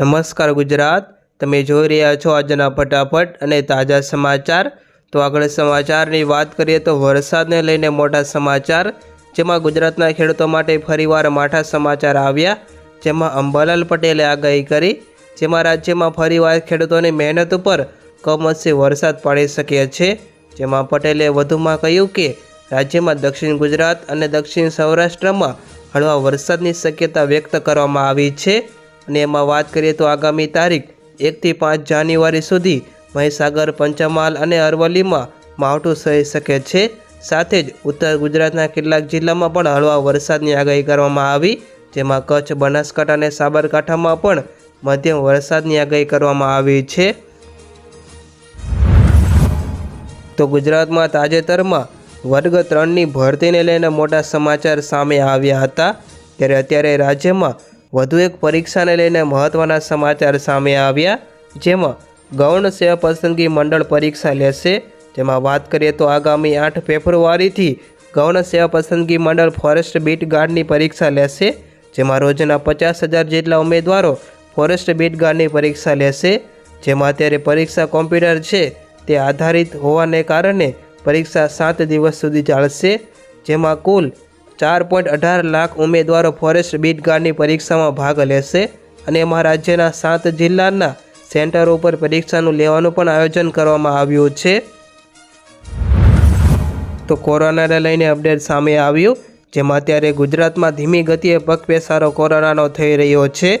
નમસ્કાર ગુજરાત. તમે જોઈ રહ્યા છો આજના ફટાફટ અને તાજા સમાચાર. તો આગળ સમાચારની વાત કરીએ તો વરસાદને લઈને મોટા સમાચાર. જેમાં ગુજરાતના ખેડૂતો માટે ફરીવાર માઠા સમાચાર આવ્યા. જેમાં અંબાલાલ પટેલે આગાહી કરી. જેમાં રાજ્યમાં ફરીવાર ખેડૂતોની મહેનત ઉપર કમોસમી વરસાદ પડી શકે છે. જેમાં પટેલે વધુમાં કહ્યું કે, રાજ્યમાં દક્ષિણ ગુજરાત અને દક્ષિણ સૌરાષ્ટ્રમાં હળવા વરસાદની શક્યતા વ્યક્ત કરવામાં આવી છે. અને એમાં વાત કરીએ તો આગામી તારીખ એકથી પાંચ જાન્યુઆરી સુધી મહીસાગર, પંચમહાલ અને અરવલ્લીમાં માવઠું થઈ શકે છે. સાથે જ ઉત્તર ગુજરાતના કેટલાક જિલ્લામાં પણ હળવા વરસાદની આગાહી કરવામાં આવી, જેમાં કચ્છ, બનાસકાંઠા અને સાબરકાંઠામાં પણ મધ્યમ વરસાદની આગાહી કરવામાં આવી છે. તો ગુજરાતમાં તાજેતરમાં વર્ગ ત્રણની ભરતીને લઈને મોટા સમાચાર સામે આવ્યા હતા. ત્યારે અત્યારે રાજ્યમાં વધુ એક પરીક્ષાને લઈને મહત્ત્વના સમાચાર સામે આવ્યા, જેમાં ગૌણ સેવા પસંદગી મંડળ પરીક્ષા લેશે. જેમાં વાત કરીએ તો આગામી આઠ ફેબ્રુઆરીથી ગૌણ સેવા પસંદગી મંડળ ફોરેસ્ટ બીટ ગાર્ડની પરીક્ષા લેશે, જેમાં રોજના પચાસ હજાર જેટલા ઉમેદવારો ફોરેસ્ટ બીટ ગાર્ડની પરીક્ષા લેશે. જેમાં અત્યારે પરીક્ષા કોમ્પ્યુટર છે તે આધારિત હોવાને કારણે પરીક્ષા સાત દિવસ સુધી ચાલશે, જેમાં કુલ ચાર પોઈન્ટ અઢાર લાખ ઉમેદવારો ફોરેસ્ટ બીટ ગાર્ડની પરીક્ષામાં ભાગ લેશે અને એમાં રાજ્યના સાત જિલ્લાના સેન્ટરો ઉપર પરીક્ષાનું લેવાનું પણ આયોજન કરવામાં આવ્યું છે. તો કોરોનાને લઈને અપડેટ સામે આવ્યું, જેમાં અત્યારે ગુજરાતમાં ધીમી ગતિએ પગપેસારો કોરોનાનો થઈ રહ્યો છે,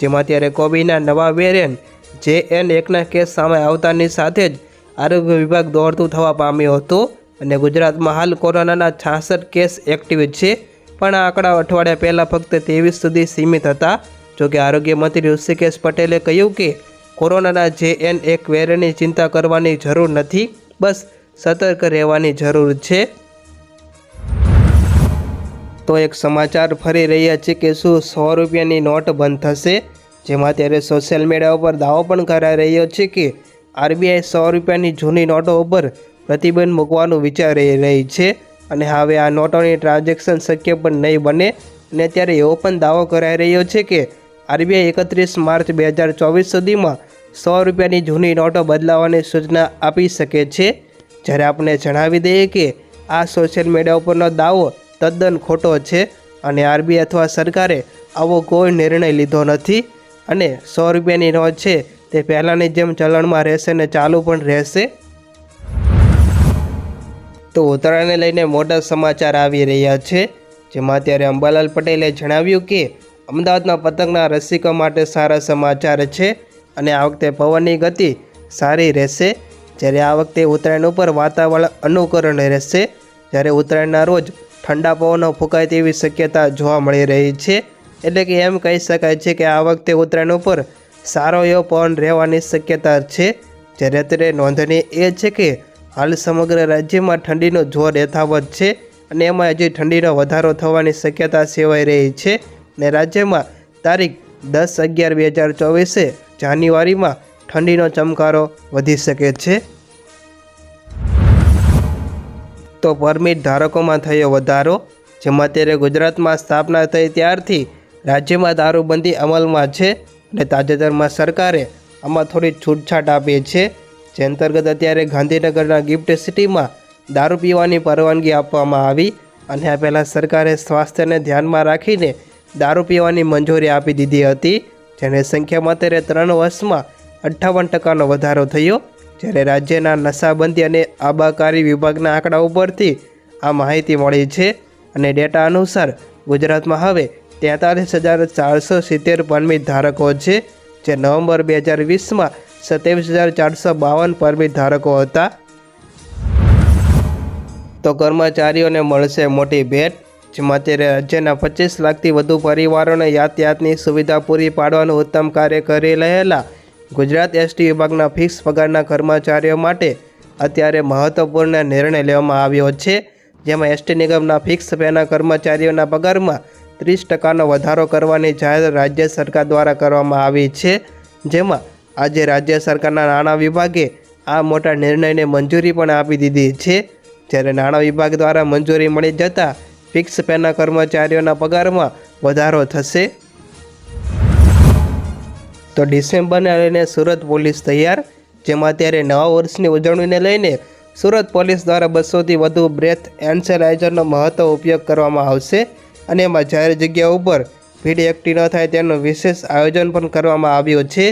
જેમાં અત્યારે કોવિડના નવા વેરિયન્ટ જે એન એકના કેસ સામે આવતાની સાથે જ આરોગ્ય વિભાગ દોડતું થવા પામ્યો હતો. અને ગુજરાતમાં હાલ કોરોનાના છાસઠ કેસ એક્ટિવ છે. પણ આ આંકડા અઠવાડિયા પહેલાં ફક્ત ત્રેવીસ સુધી સીમિત હતા. જોકે આરોગ્ય મંત્રી ઋષિકેશ પટેલે કહ્યું કે, કોરોનાના જે એન એક વેરની ચિંતા કરવાની જરૂર નથી, બસ સતર્ક રહેવાની જરૂર છે. તો એક સમાચાર ફરી રહ્યા છે કે શું સો રૂપિયાની નોટ બંધ થશે? જેમાં ત્યારે સોશિયલ મીડિયા ઉપર દાવો પણ કરાઈ રહ્યો છે કે, આરબીઆઈ સો રૂપિયાની જૂની નોટો ઉપર પ્રતિબંધ મૂકવાનું વિચારી રહી છે અને હવે આ નોટોની ટ્રાન્ઝેક્શન શક્ય પણ નહીં બને અને ત્યારે એવો પણ દાવો કરાઈ રહ્યો છે કે આરબીઆઈ એકત્રીસ માર્ચ બે હજાર ચોવીસ સુધીમાં સો રૂપિયાની જૂની નોટો બદલાવવાની સૂચના આપી શકે છે. જ્યારે આપણે જણાવી દઈએ કે આ સોશિયલ મીડિયા ઉપરનો દાવો તદ્દન ખોટો છે અને આરબીઆઈ અથવા સરકારે આવો કોઈ નિર્ણય લીધો નથી અને સો રૂપિયાની નોટ છે તે પહેલાંની જેમ ચલણમાં રહેશે ને ચાલુ પણ રહેશે. તો ઉત્તરાયણને લઈને મોટા સમાચાર આવી રહ્યા છે. જેમાં અત્યારે અંબાલાલ પટેલે જણાવ્યું કે, અમદાવાદના પતંગના રસિકો માટે સારા સમાચાર છે અને આ વખતે પવનની ગતિ સારી રહેશે. જ્યારે આ વખતે ઉત્તરાયણ ઉપર વાતાવરણ અનુકરણ રહેશે. જ્યારે ઉત્તરાયણના રોજ ઠંડા પવનો ફૂંકાય તેવી શક્યતા જોવા મળી રહી છે. એટલે કે એમ કહી શકાય છે કે આ વખતે ઉત્તરાયણ ઉપર સારો એવો પવન રહેવાની શક્યતા છે. જ્યારે અત્યારે નોંધનીય એ છે કે હાલ સમગ્ર રાજ્યમાં ઠંડીનો જોર યથાવત છે અને એમાં હજી ઠંડીનો વધારો થવાની શક્યતા સેવાઈ રહી છે ને રાજ્યમાં તારીખ દસ અગિયાર બે હજાર ચોવીસે જાન્યુઆરીમાં ઠંડીનો ચમકારો વધી શકે છે. તો પરમિટ ધારકોમાં થયો વધારો, જેમાં અત્યારે ગુજરાતમાં સ્થાપના થઈ ત્યારથી રાજ્યમાં દારૂબંધી અમલમાં છે અને તાજેતરમાં સરકારે આમાં થોડી છૂટછાટ આપી છે. જે અંતર્ગત અત્યારે ગાંધીનગરના ગિફ્ટ સિટીમાં દારૂ પીવાની પરવાનગી આપવામાં આવી અને આ પહેલાં સરકારે સ્વાસ્થ્યને ધ્યાનમાં રાખીને દારૂ પીવાની મંજૂરી આપી દીધી હતી, જેની સંખ્યામાં અત્યારે ત્રણ વર્ષમાં અઠ્ઠાવન ટકાનો વધારો થયો. જ્યારે રાજ્યના નશાબંધી અને આબાકારી વિભાગના આંકડા ઉપરથી આ માહિતી મળી છે અને ડેટા અનુસાર ગુજરાતમાં હવે તેતાલીસ હજાર ચારસો સિત્તેર પરમિટ ધારકો છે, જે નવેમ્બર બે હજાર વીસમાં સત્યાવીસ હજાર ચારસો બાવન પરમિટ ધારકો હતા. તો કર્મચારીઓને મળશે મોટી ભેટ, જેમાં અત્યારે રાજ્યના પચીસ લાખથી વધુ પરિવારોને યાતાયાતની સુવિધા પૂરી પાડવાનું ઉત્તમ કાર્ય કરી રહેલા ગુજરાત એસટી વિભાગના ફિક્સ પગારના કર્મચારીઓ માટે અત્યારે મહત્વપૂર્ણ નિર્ણય લેવામાં આવ્યો છે. જેમાં એસટી નિગમના ફિક્સ પેના કર્મચારીઓના પગારમાં ત્રીસ ટકાનો વધારો કરવાની જાહેરાત રાજ્ય સરકાર દ્વારા કરવામાં આવી છે. જેમાં આજે રાજ્ય સરકારના નાણાં વિભાગે આ મોટા નિર્ણયને મંજૂરી પણ આપી દીધી છે. જ્યારે નાણાં વિભાગ દ્વારા મંજૂરી મળી જતાં ફિક્સ પેના કર્મચારીઓના પગારમાં વધારો થશે. તો ડિસેમ્બરને લઈને સુરત પોલીસ તૈયાર, જેમાં અત્યારે નવા વર્ષની ઉજવણીને લઈને સુરત પોલીસ દ્વારા બસોથી વધુ બ્રેથ એન્સેલાઇઝરનો મહત્વ ઉપયોગ કરવામાં આવશે અને એમાં જાહેર જગ્યા ઉપર ભીડ એકઠી ન થાય તેનું વિશેષ આયોજન પણ કરવામાં આવ્યું છે.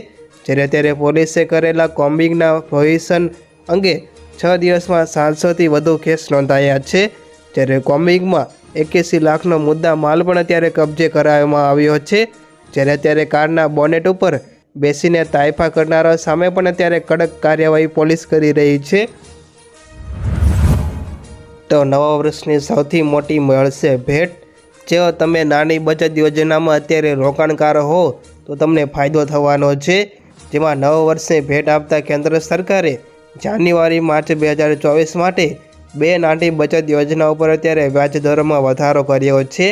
જ્યારે અત્યારે પોલીસે કરેલા કોમ્બિંગના પ્રોહિશન અંગે છ દિવસમાં સાતસોથી વધુ કેસ નોંધાયા છે. જ્યારે કોમ્બિંગમાં એક્યાસી લાખનો મુદ્દા માલ પણ અત્યારે કબજે કરાવવામાં આવ્યો છે. જ્યારે અત્યારે કારના બોનેટ ઉપર બેસીને તાયફા કરનારા સામે પણ અત્યારે કડક કાર્યવાહી પોલીસ કરી રહી છે. તો નવા વર્ષની સૌથી મોટી મળશે ભેટ. જો તમે નાની બચત યોજનામાં અત્યારે રોકાણકાર હો, તો તમને ફાયદો થવાનો છે. જેમાં નવ વર્ષે ભેટ આપતા કેન્દ્ર સરકારે જાન્યુઆરી માર્ચ બે હજાર ચોવીસ માટે બે નાની બચત યોજના ઉપર અત્યારે વ્યાજ દરમાં વધારો કર્યો છે.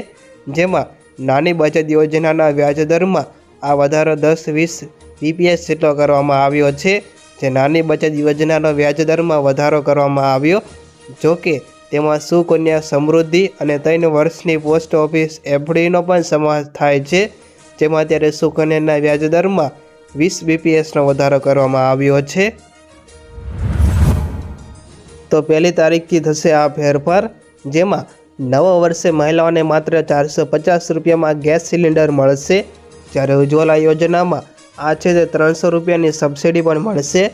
જેમાં નાની બચત યોજનાના વ્યાજ દરમાં આ વધારો દસ, વીસ બીપીએસ જેટલો કરવામાં આવ્યો છે. જે નાની બચત યોજનાનો વ્યાજ દરમાં વધારો કરવામાં આવ્યો જોકે તેમાં સુકન્યા સમૃદ્ધિ અને ત્રણ વર્ષની પોસ્ટ ઓફિસ એફડીનો પણ સમાવેશ થાય છે. જેમાં અત્યારે સુકન્યાના વ્યાજ દરમાં વીસ બીપીએસનો વધારો કરવામાં આવ્યો છે. તો પહેલી તારીખથી થશે આ ફેરફાર, જેમાં નવા વર્ષે મહિલાઓને માત્ર ચારસો પચાસ રૂપિયામાં ગેસ સિલિન્ડર મળશે. જ્યારે ઉજ્જવલા યોજનામાં આ છે તે ત્રણસો રૂપિયાની સબસિડી પણ મળશે.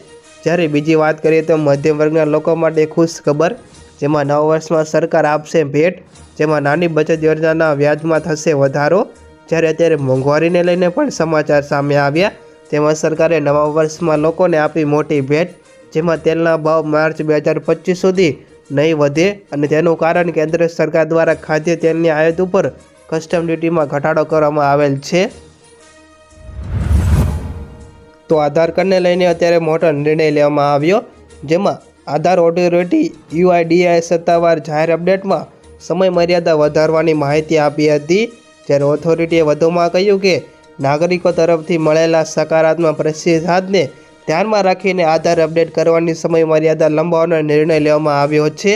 જ્યારે બીજી વાત કરીએ તો મધ્યમ વર્ગના લોકો માટે ખુશ ખબર, જેમાં નવા વર્ષમાં સરકાર આપશે ભેટ, જેમાં નાની બચત યોજનાના વ્યાજમાં થશે વધારો. જ્યારે અત્યારે મોંઘવારીને લઈને પણ સમાચાર સામે આવ્યા. તેમાં સરકારે નવા વર્ષમાં લોકોને આપી મોટી ભેટ, જેમાં તેલના ભાવ માર્ચ બે હજાર પચીસ સુધી નહીં વધે અને તેનું કારણ કેન્દ્ર સરકાર દ્વારા ખાદ્ય તેલની આયાત ઉપર કસ્ટમ ડ્યુટીમાં ઘટાડો કરવામાં આવેલ છે. તો આધાર કાર્ડને લઈને અત્યારે મોટો નિર્ણય લેવામાં આવ્યો, જેમાં આધાર ઓથોરિટી યુઆઈડીઆઈ સત્તાવાર જાહેર અપડેટમાં સમય મર્યાદા વધારવાની માહિતી આપી હતી. જ્યારે ઓથોરિટીએ વધુમાં કહ્યું કે નાગરિકો તરફથી મળેલા સકારાત્મક પ્રતિસાદને ધ્યાનમાં રાખીને આધાર અપડેટ કરવાની સમય મર્યાદા લંબાવવાનો નિર્ણય લેવામાં આવ્યો છે.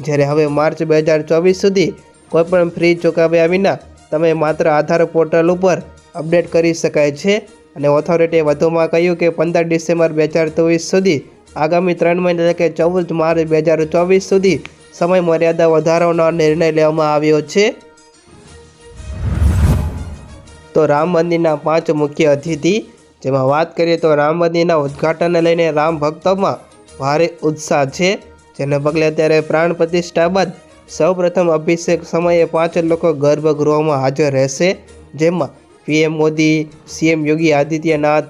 જ્યારે હવે માર્ચ બે હજાર ચોવીસ સુધી કોઈપણ ફ્રી ચૂકવ્યા વિના તમે માત્ર આધાર પોર્ટલ ઉપર અપડેટ કરી શકાય છે. અને ઓથોરિટીએ વધુમાં કહ્યું કે પંદર ડિસેમ્બર બે હજાર ચોવીસ સુધી આગામી ત્રણ મહિના એટલે કે ચૌદ માર્ચ બે હજાર ચોવીસ સુધી સમય મર્યાદા વધારવાનો નિર્ણય લેવામાં આવ્યો છે. તો રામ મંદિરના પાંચ મુખ્ય અતિથિ. જેમાં વાત કરીએ તો રામ મંદિરના ઉદ્ઘાટનને લઈને રામ ભક્તોમાં ભારે ઉત્સાહ છે. જેને પગલે અત્યારે પ્રાણ પ્રતિષ્ઠા બાદ સૌપ્રથમ અભિષેક સમયે પાંચ લોકો ગર્ભગૃહમાં હાજર રહેશે. જેમાં પીએમ મોદી, સીએમ યોગી આદિત્યનાથ,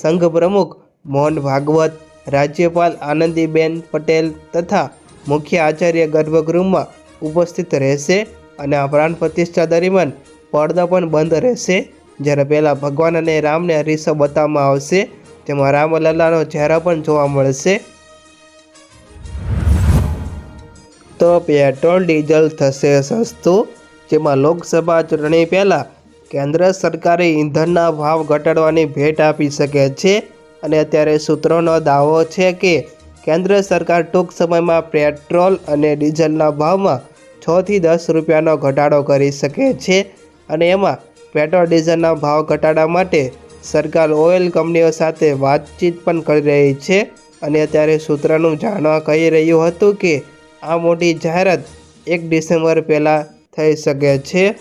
સંઘ પ્રમુખ મોહન ભાગવત, રાજ્યપાલ આનંદીબેન પટેલ તથા મુખ્ય આચાર્ય ગર્ભગૃહમાં ઉપસ્થિત રહેશે. અને આ પ્રાણ પ્રતિષ્ઠા દરમિયાન પડદા પણ બંધ રહેશે. જ્યારે પહેલાં ભગવાન અને રામને અરીસો બતાવવામાં આવશે, તેમાં રામલલ્લાનો ચહેરા પણ જોવા મળશે. તો પેટ્રોલ, ડીઝલ થશે સસ્તું, જેમાં લોકસભા ચૂંટણી પહેલાં કેન્દ્ર સરકારે ઈંધણના ભાવ ઘટાડવાની ભેટ આપી શકે છે. અને અત્યારે સૂત્રોનો દાવો છે કે કેન્દ્ર સરકાર ટૂંક સમયમાં પેટ્રોલ અને ડીઝલના ભાવમાં છથી દસ રૂપિયાનો ઘટાડો કરી શકે છે. અને એમાં પેટ્રોલ ડીઝલના ભાવ ઘટાડા માટે સરકાર ઓઇલ કંપનીઓ સાથે વાતચીત પણ કરી રહી છે. અને અત્યારે સૂત્રનું જાણવા કહી રહ્યું હતું કે આ મોટી જાહેરાત એક ડિસેમ્બર પહેલાં થઈ શકે છે.